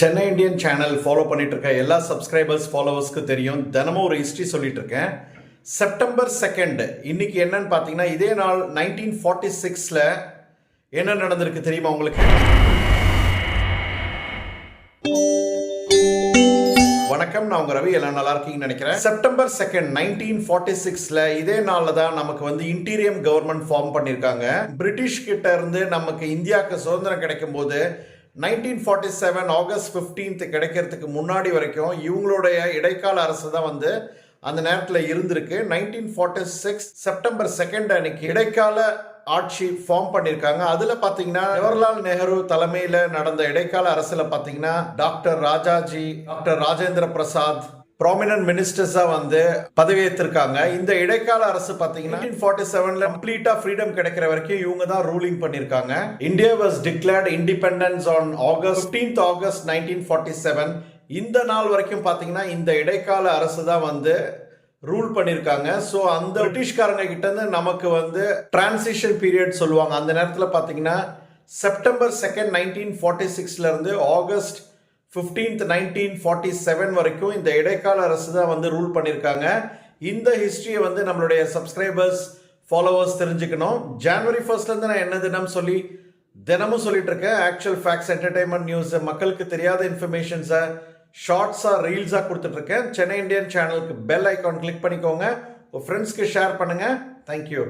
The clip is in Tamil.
சென்னை இந்தியன் சேனல் ஃபாலோ பண்ணிட்டு இருக்க எல்லா சப்ஸ்கிரைபர்ஸ் ஃபாலோவர்ஸ்க்கு தெரியும். தினமும் ஒரு ஹிஸ்ட்ரி சொல்லிட்டு இருக்கேன். செப்டம்பர் செகண்ட் இன்னைக்கு என்னன்னு பார்த்தீங்கன்னா இதே நாள் நைன்டீன் ஃபார்ட்டி சிக்ஸில் என்ன நடந்திருக்கு தெரியுமா உங்களுக்கு? வணக்கம் நான் உங்க ரவி. எல்லாம் நல்லா இருக்கீங்கன்னு நினைக்கிறேன். செப்டம்பர் செகண்ட் நைன்டீன் ஃபார்ட்டி சிக்ஸ்ல இதே நாள்ல தான் நமக்கு வந்து இன்டீரியம் கவர்மெண்ட் ஃபார்ம் பண்ணியிருக்காங்க பிரிட்டிஷ் கிட்ட இருந்து நமக்கு இந்தியாவுக்கு சுதந்திரம் கிடைக்கும் போது nineteen forty seven August fifteenth கிடைக்கிறதுக்கு முன்னாடி வரைக்கும் இவங்களுடைய இடைக்கால அரசு தான் வந்து அந்த நேரத்தில் இருந்திருக்கு. Nineteen forty six September second அன்னைக்கு இடைக்கால ஆட்சி ஃபார்ம் பண்ணியிருக்காங்க அதில் பார்த்தீங்கன்னா ஜவஹர்லால் நேரு தலைமையில் நடந்த இடைக்கால அரசில் பார்த்தீங்கன்னா doctor Rajaji doctor Rajendra Prasad prominent மினிஸ்டர்ஸாக வந்து பதவியேற்றிருக்காங்க இந்த இடைக்கால அரசு பார்த்தீங்கன்னா ஃபார்ட்டி செவன்ல கம்ப்ளீட்டாக ஃப்ரீடம் கிடைக்கிற வரைக்கும் இவங்க தான் ரூலிங் பண்ணியிருக்காங்க India was declared independence on August 15th August nineteen forty seven இந்த நாள் வரைக்கும் பார்த்தீங்கன்னா இந்த இடைக்கால அரசு தான் வந்து ரூல் பண்ணியிருக்காங்க ஸோ அந்த பிரிட்டிஷ்காரங்க கிட்ட நமக்கு வந்து டிரான்சிஷன் பீரியட் சொல்லுவாங்க. அந்த நேரத்தில் பார்த்தீங்கன்னா September second nineteen forty சிக்ஸ்லேருந்து August fifteenth nineteen forty seven வரைக்கும் இந்த இடைக்கால அரசு தான் வந்து ரூல் பண்ணியிருக்காங்க இந்த ஹிஸ்ட்ரியை வந்து நம்மளுடைய சப்ஸ்கிரைபர்ஸ் ஃபாலோவர்ஸ் தெரிஞ்சுக்கணும். ஜான்வரி ஃபர்ஸ்ட்லேருந்து நான் என்ன தினம் சொல்லி தினமும் சொல்லிட்டு இருக்கேன். ஆக்சுவல் ஃபேக்ட்ஸ் என்டர்டைன்மெண்ட் நியூஸ் மக்களுக்கு தெரியாத இன்ஃபர்மேஷன்ஸை ஷார்ட்ஸாக ரீல்ஸாக கொடுத்துட்ருக்கேன் சென்னை இந்தியன் சேனலுக்கு பெல் ஐக்கான் கிளிக் பண்ணிக்கோங்க. உங்கள் ஃப்ரெண்ட்ஸ்க்கு ஷேர் பண்ணுங்கள் தேங்க்யூ